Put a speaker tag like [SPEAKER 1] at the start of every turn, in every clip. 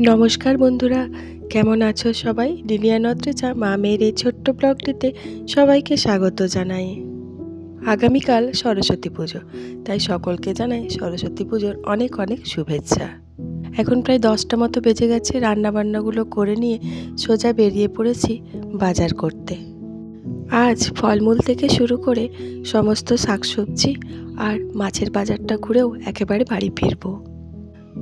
[SPEAKER 1] নমস্কার বন্ধুরা, কেমন আছো সবাই? লিলিয়া নত্রেচা মা মেয়ের এই ছোট্ট ব্লগটিতে সবাইকে স্বাগত জানাই। আগামীকাল সরস্বতী পুজো, তাই সকলকে জানাই সরস্বতী পুজোর অনেক অনেক শুভেচ্ছা। এখন প্রায় দশটা মতো বেজে গেছে, রান্নাবান্নাগুলো করে নিয়ে সোজা বেরিয়ে পড়েছি বাজার করতে। আজ ফলমূল থেকে শুরু করে সমস্ত শাকসবজি আর মাছের বাজারটা ঘুরেও একেবারে বাড়ি ফিরবো।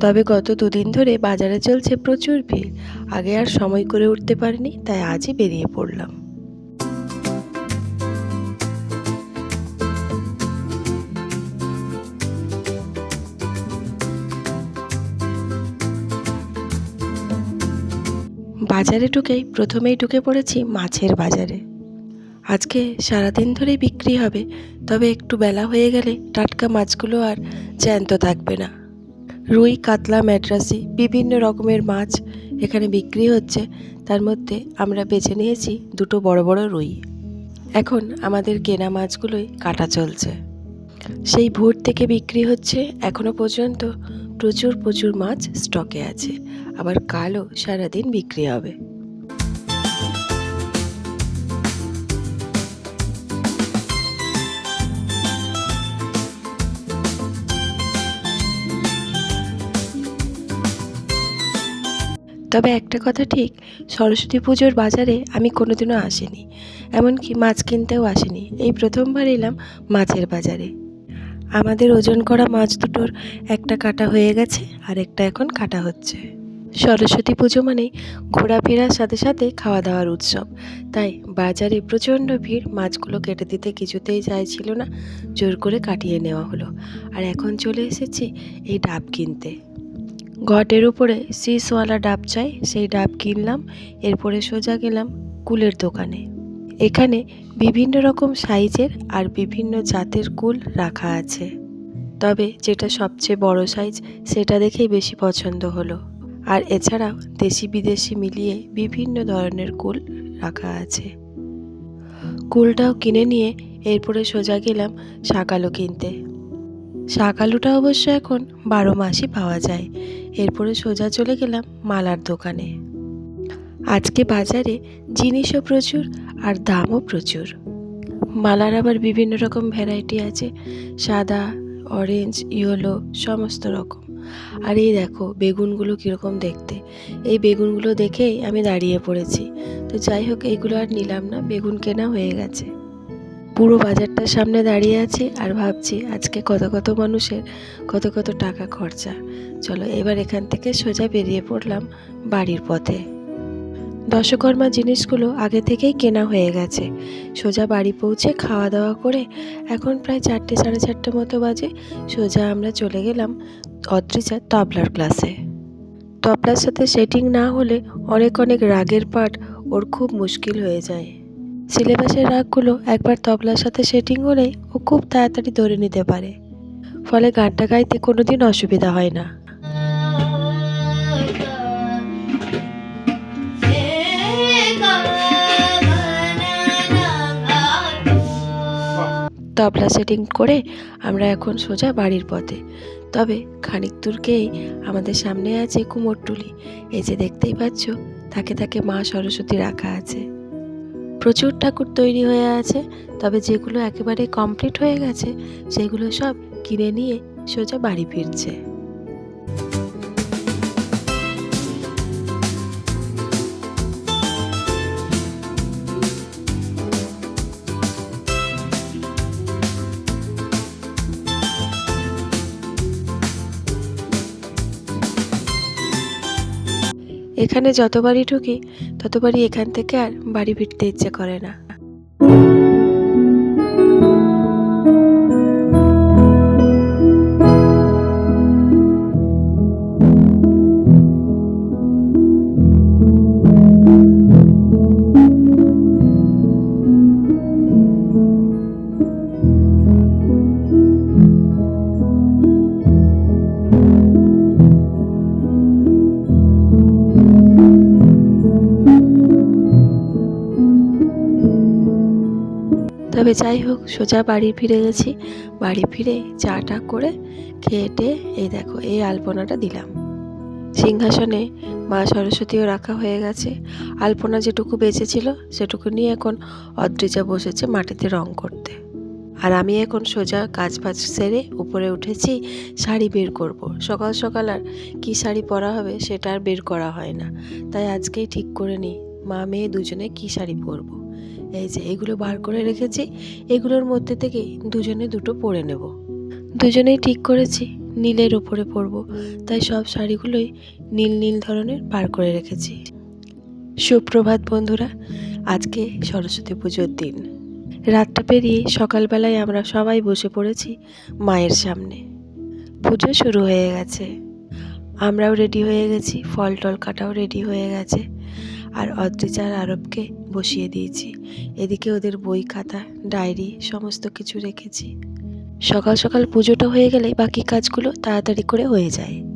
[SPEAKER 1] তবে গত দুদিন ধরে বাজারে চলছে প্রচুর ভিড়। আগে আর সময় করে উঠতে পারিনি, তাই আজই বেরিয়ে পড়লাম। বাজারে ঢুকেই প্রথমেই ঢুকে পড়েছি মাছের বাজারে। আজকে সারাদিন ধরেই বিক্রি হবে, তবে একটু বেলা হয়ে গেলে টাটকা মাছগুলো আর জ্যান্ত থাকবে না। রুই, কাতলা ম্যাড্রাসি বিভিন্ন রকমের মাছ এখানে বিক্রি হচ্ছে। তার মধ্যে আমরা বেছে নিয়েছি দুটো বড় বড় রুই। এখন আমাদের কেনা মাছগুলোই কাটা চলছে। সেই ভোর থেকে বিক্রি হচ্ছে এখনও পর্যন্ত প্রচুর প্রচুর মাছ স্টকে আছে। আবার কালও সারাদিন বিক্রি হবে। তবে একটা কথা ঠিক, সরস্বতী পুজোর বাজারে আমি কোনোদিনও আসিনি। এমনকি মাছ কিনতেও আসিনি। এই প্রথমবার এলাম মাছের বাজারে। আমাদের ওজন করা মাছ দুটোর একটা কাটা হয়ে গেছে, আর একটা এখন কাটা হচ্ছে। সরস্বতী পুজো মানে ঘোরাফেরার সাথে সাথে খাওয়া দাওয়ার উৎসব। তাই বাজারে প্রচণ্ড ভিড়, মাছগুলো কেটে দিতে কিছুতেই চাইছিল না, জোর করে কাটিয়ে নেওয়া হলো। আর এখন চলে এসেছি এই ডাব কিনতে। ঘটের উপরে সিসওয়ালা ডাব চাই, সেই ডাব কিনলাম, এরপরে সোজা গেলাম কুলের দোকানে। এখানে বিভিন্ন রকম সাইজের আর বিভিন্ন জাতের কুল রাখা আছে। তবে যেটা সবচেয়ে বড় সাইজ, সেটা দেখেই বেশি পছন্দ হলো। আর এছাড়াও দেশি বিদেশি মিলিয়ে বিভিন্ন ধরনের কুল রাখা আছে। কুলটাও কিনে নিয়ে এরপরে সোজা গেলাম শাকালো কিনতে। শাক আলুটা অবশ্য এখন বারো মাসই পাওয়া যায়। এরপরে সোজা চলে গেলাম মালার দোকানে। আজকে বাজারে জিনিসও প্রচুর আর দামও প্রচুর। মালার আবার বিভিন্ন রকম ভ্যারাইটি আছে। সাদা অরেঞ্জ ইয়েলো সমস্ত রকম। আর এই দেখো বেগুনগুলো কীরকম দেখতে। এই বেগুনগুলো দেখেই আমি দাঁড়িয়ে পড়েছি। তো যাই হোক এইগুলো আর নিলাম না। বেগুন কেনা হয়ে গেছে। পুরো বাজারটার সামনে দাঁড়িয়ে আছি আর ভাবছি আজকে কত কত মানুষের কত কত টাকা খরচা। চলো এবার এখান থেকে সোজা বেরিয়ে পড়লাম বাড়ির পথে। দশকর্মা জিনিসগুলো আগে থেকেই কেনা হয়ে গেছে। সোজা বাড়ি পৌঁছে খাওয়া দাওয়া করে এখন প্রায় চারটে, সাড়ে চারটে মতো বাজে। সোজা আমরা চলে গেলাম অদ্রিজার তবলার ক্লাসে তবলার সাথে সেটিং না হলে অনেক অনেক রাগের পাঠ ওর খুব মুশকিল হয়ে যায়। সিলেবাসের রাগগুলো একবার তবলার সাথে সেটিং হলেই ও খুব তাড়াতাড়ি ধরে নিতে পারে। ফলে গানটা গাইতে কোনো দিন অসুবিধা হয় না। তবলা সেটিং করে আমরা এখন সোজা বাড়ির পথে। তবে খানিক দূরকেই আমাদের সামনে আছে কুমোরটুলি। এই যে দেখতেই পাচ্ছ, তাকে তাকে মা সরস্বতী রাখা আছে। প্রচুর ঠাকুর তৈরি হয়ে আছে, তবে যেগুলো একেবারে কমপ্লিট হয়ে গেছে, সেগুলো সব কিনে নিয়ে সোজা বাড়ি ফিরছে। এখানে যতবারই ঢুকি ততবারই এখান থেকে আর বাড়ি ফিরতে ইচ্ছে করে না। তবে যাই হোক, সোজা বাড়ি ফিরে গেছি। বাড়ি ফিরে চাটা করে খেয়ে টেয়ে এই দেখো, এই আলপনাটা দিলাম। সিংহাসনে মা সরস্বতীও রাখা হয়ে গেছে। আলপনা যেটুকু বেঁচেছিল, সেটুকু নিয়ে এখন অদ্রিজা বসেছে মাটিতে রং করতে। আর আমি এখন সোজা কাজ বাজ সেরে উপরে উঠেছি, শাড়ি বের করব। সকাল সকাল আর কী শাড়ি পরা হবে, সেটা আর বের করা হয় না। তাই আজকেই ঠিক করে নিই মা মেয়ে দুজনে কী শাড়ি পরবো। এই যে এগুলো বার করে রেখেছি, এগুলোর মধ্যে থেকে দুজনে দুটো পরে নেব। দুজনেই ঠিক করেছি, নীলের ওপরে পরবো। তাই সব শাড়িগুলোই নীল নীল ধরনের বার করে রেখেছি। সুপ্রভাত বন্ধুরা, আজকে সরস্বতী পুজোর দিন। রাতটা পেরিয়ে সকালবেলায় আমরা সবাই বসে পড়েছি মায়ের সামনে। পুজো শুরু হয়ে গেছে। আমরাও রেডি হয়ে গেছি, ফল টল কাটাও রেডি হয়ে গেছে। আর অদ্রিজা আর আরবকে বসিয়ে দিয়েছি। এদিকে ওদের বই, খাতা, ডায়েরি সমস্ত কিছু রেখেছি। সকাল সকাল পুজোটা হয়ে গেলে বাকি কাজগুলো তাড়াতাড়ি করে হয়ে যায়।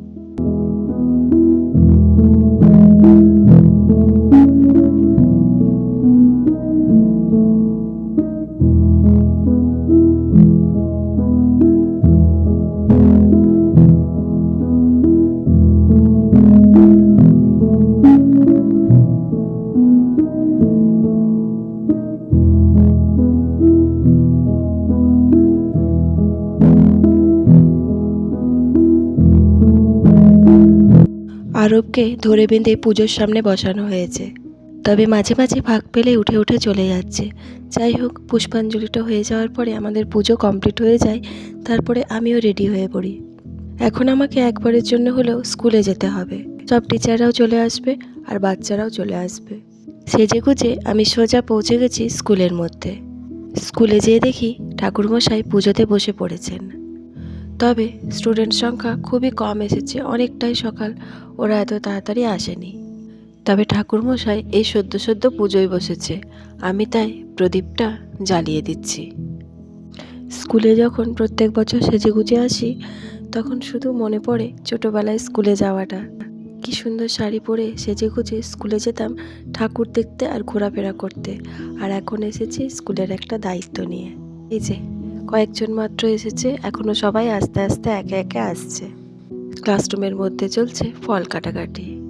[SPEAKER 1] আরবকে ধরে বেঁধে পুজোর সামনে বসানো হয়েছে। তবে মাঝে মাঝে ভাগ পেলে উঠে উঠে চলে যাচ্ছে। যাই হোক, পুষ্পাঞ্জলিটা হয়ে যাওয়ার পরে আমাদের পুজো কমপ্লিট হয়ে যায়, তারপরে আমিও রেডি হয়ে পড়ি। এখন আমাকে একবারের জন্য হলেও স্কুলে যেতে হবে। সব টিচাররাও চলে আসবে আর বাচ্চারাও চলে আসবে। সেজে গুজে আমি সোজা পৌঁছে গেছি স্কুলের মধ্যে। স্কুলে যেয়ে দেখি ঠাকুরমশাই পুজোতে বসে পড়েছেন। তবে স্টুডেন্ট সংখ্যা খুবই কম এসেছে, অনেকটাই সকাল। ওরা এত তাড়াতাড়ি আসেনি। তবে ঠাকুরমশাই এই সদ্য সদ্য পুজোয় বসেছে। আমি তাই প্রদীপটা জ্বালিয়ে দিচ্ছি। স্কুলে যখন প্রত্যেক বছর সেজে গুজে আসি, তখন শুধু মনে পড়ে ছোটোবেলায় স্কুলে যাওয়াটা। কি সুন্দর শাড়ি পরে সেজে গুজে স্কুলে যেতাম ঠাকুর দেখতে আর ঘোরাফেরা করতে। আর এখন এসেছি স্কুলের একটা দায়িত্ব নিয়ে। এই যে কয়েকজন মাত্র এসেছে এখনও সবাই আস্তে আস্তে একে একে আসছে। ক্লাসরুমের মধ্যে চলছে ফল কাটাকাটি।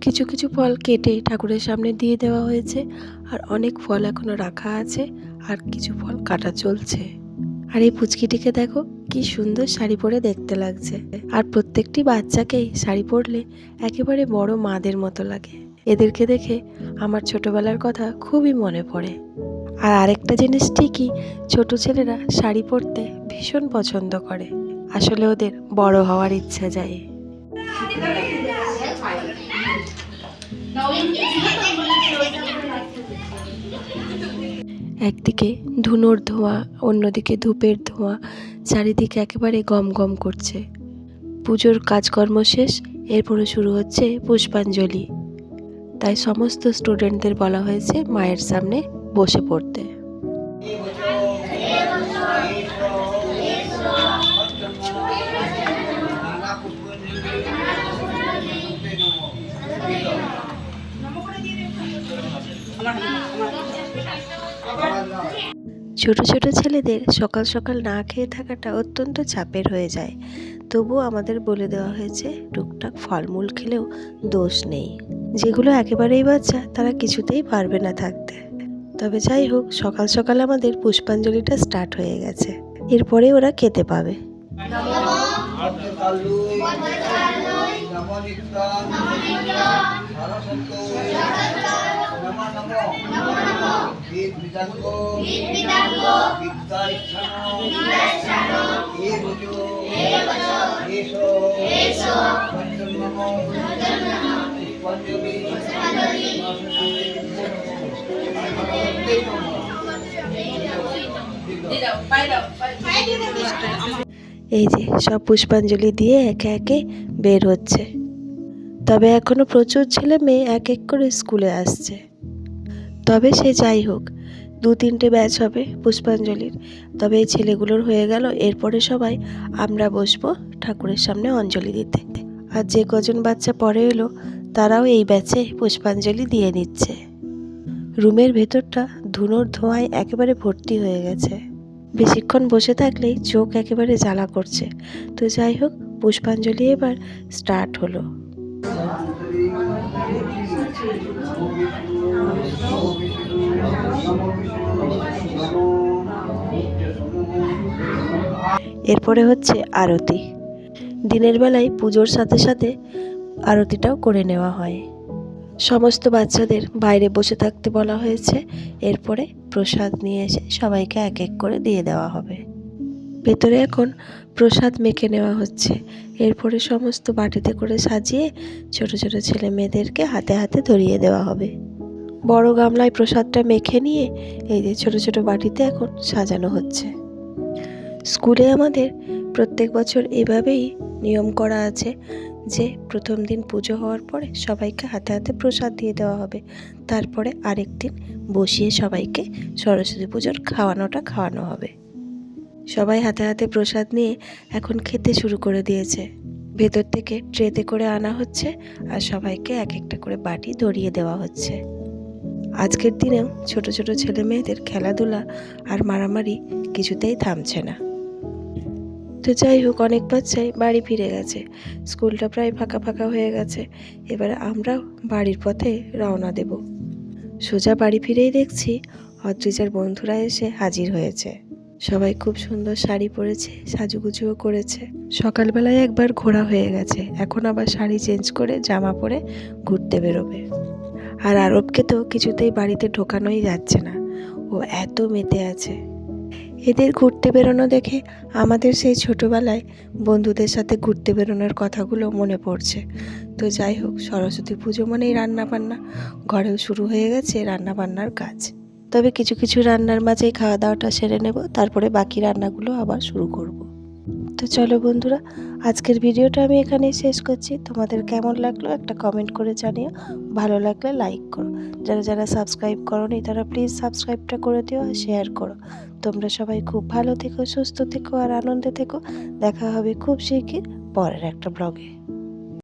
[SPEAKER 1] কিছু কিছু ফল কেটে ঠাকুরের সামনে দিয়ে দেওয়া হয়েছে, আর অনেক ফল এখনও রাখা আছে, আর কিছু ফল কাটা চলছে। আর এই পুচকিটিকে দেখো, কি সুন্দর শাড়ি পরে দেখতে লাগছে। আর প্রত্যেকটি বাচ্চাকেই শাড়ি পরলে একেবারে বড় মাদের মতো লাগে। এদেরকে দেখে আমার ছোটবেলার কথা খুবই মনে পড়ে। আর আরেকটা জিনিস ঠিকই, ছোট ছেলেরা শাড়ি পরতে ভীষণ পছন্দ করে। আসলে ওদের বড় হওয়ার ইচ্ছা যায়। একদিকে ধুনোর ধোঁয়া, অন্যদিকে ধূপের ধোঁয়া, চারিদিকে একেবারে গম গম করছে। পুজোর কাজকর্ম শেষ এরপরে শুরু হচ্ছে পুষ্পাঞ্জলি। তাই সমস্ত স্টুডেন্টদের বলা হয়েছে মায়ের সামনে বসে পড়তে। ছোট ছোট ছেলেদের সকাল সকাল না খেয়ে থাকাটা অত্যন্ত চাপের হয়ে যায়। তবুও আমাদের বলে দেওয়া হয়েছে, টুকটাক ফলমূল খেলেও দোষ নেই। যেগুলো একেবারেই বাচ্চা, তারা কিছুতেই পারবে না থাকতে। তবে যাই হোক সকাল সকাল আমাদের পুষ্পাঞ্জলিটা স্টার্ট হয়ে গেছে। এরপরে ওরা খেতে পাবে। এই যে সব পুষ্পাঞ্জলি দিয়ে একে একে বের হচ্ছে। তবে এখনও প্রচুর ছেলে মেয়ে এক এক করে স্কুলে আসছে। তবে সে যাই হোক, দু তিনটে ব্যাচ হবে পুষ্পাঞ্জলির। তবে এই ছেলেগুলোর হয়ে গেল, এরপরে সবাই আমরা বসবো ঠাকুরের সামনে অঞ্জলি দিতে। আর যে কজন বাচ্চা পরে এলো, তারাও এই ব্যাচে পুষ্পাঞ্জলি দিয়ে নিচ্ছে। রুমের ভেতরটা ধুনোর ধোঁয়ায় একেবারে ভর্তি হয়ে গেছে। বেশিক্ষণ বসে থাকলেই চোখ একেবারে জ্বালা করছে। তো যাই হোক, পুষ্পাঞ্জলি এবার স্টার্ট হলো। এরপরে হচ্ছে আরতি। দিনের বেলায় পুজোর সাথে সাথে আরতিটাও করে নেওয়া হয়। সমস্ত বাচ্চাদের বাইরে বসে থাকতে বলা হয়েছে। এরপরে প্রসাদ নিয়ে এসে সবাইকে এক এক করে দিয়ে দেওয়া হবে। ভেতরে এখন প্রসাদ মেখে নেওয়া হচ্ছে। এরপরে সমস্ত বাটিতে করে সাজিয়ে ছোট ছোট ছেলে মেয়েদেরকে হাতে হাতে ধরিয়ে দেওয়া হবে। বড় গামলায় প্রসাদটা মেখে নিয়ে এই যে ছোট ছোট বাটিতে এখন সাজানো হচ্ছে। স্কুলে আমাদের প্রত্যেক বছর এভাবেই নিয়ম করা আছে যে প্রথম দিন পুজো হওয়ার পরে সবাইকে হাতে হাতে প্রসাদ দিয়ে দেওয়া হবে। তারপরে আরেক দিন বসিয়ে সবাইকে সরস্বতী পুজোর খাওয়ানোটা খাওয়ানো হবে। সবাই হাতে হাতে প্রসাদ নিয়ে এখন খেতে শুরু করে দিয়েছে। ভেতর থেকে ট্রেতে করে আনা হচ্ছে আর সবাইকে এক একটা করে বাটি ধরিয়ে দেওয়া হচ্ছে। আজকের দিনেও ছোট ছোট ছেলে মেয়েদের খেলাধুলা আর মারামারি কিছুতেই থামছে না। তো যাই হোক, অনেক বাচ্চাই বাড়ি ফিরে গেছে। স্কুলটা প্রায় ফাঁকা ফাঁকা হয়ে গেছে। এবার আমরা বাড়ির পথে রওনা দেব। সোজা বাড়ি ফিরেই দেখছি অদ্রিজার বন্ধুরা এসে হাজির হয়েছে। সবাই খুব সুন্দর শাড়ি পরেছে, সাজুগুজুও করেছে। সকালবেলায় একবার ঘোরা হয়ে গেছে। এখন আবার শাড়ি চেঞ্জ করে, জামা পরে ঘুরতে বেরোবে। আর আরবকে তো কিছুতেই বাড়িতে ঢোকানোই যাচ্ছে না। ও এত মেতে আছে। এদের ঘুরতে বেরোনো দেখে আমাদের সেই ছোটোবেলায় বন্ধুদের সাথে ঘুরতে বেরোনোর কথাগুলো মনে পড়ছে। তো যাই হোক, সরস্বতী পুজো মানেই রান্নাবান্না। ঘরেও শুরু হয়ে গেছে রান্নাবান্নার কাজ। তবে কিছু কিছু রান্নার মাঝেই খাওয়া দাওয়াটা সেরে নেব, তারপরে বাকি রান্নাগুলো আবার শুরু করব। তো চলো বন্ধুরা, আজকের ভিডিওটা আমি এখানেই শেষ করছি। তোমাদের কেমন লাগল একটা কমেন্ট করে জানিও। ভালো লাগলে লাইক করো। যারা যারা সাবস্ক্রাইব করোনি, তারা প্লিজ সাবস্ক্রাইবটা করে দিও আর শেয়ার করো। তোমরা সবাই খুব ভালো থেকো, সুস্থ থেকো আর আনন্দে থেকো। দেখা হবে খুব শিগগির পরের একটা ব্লগে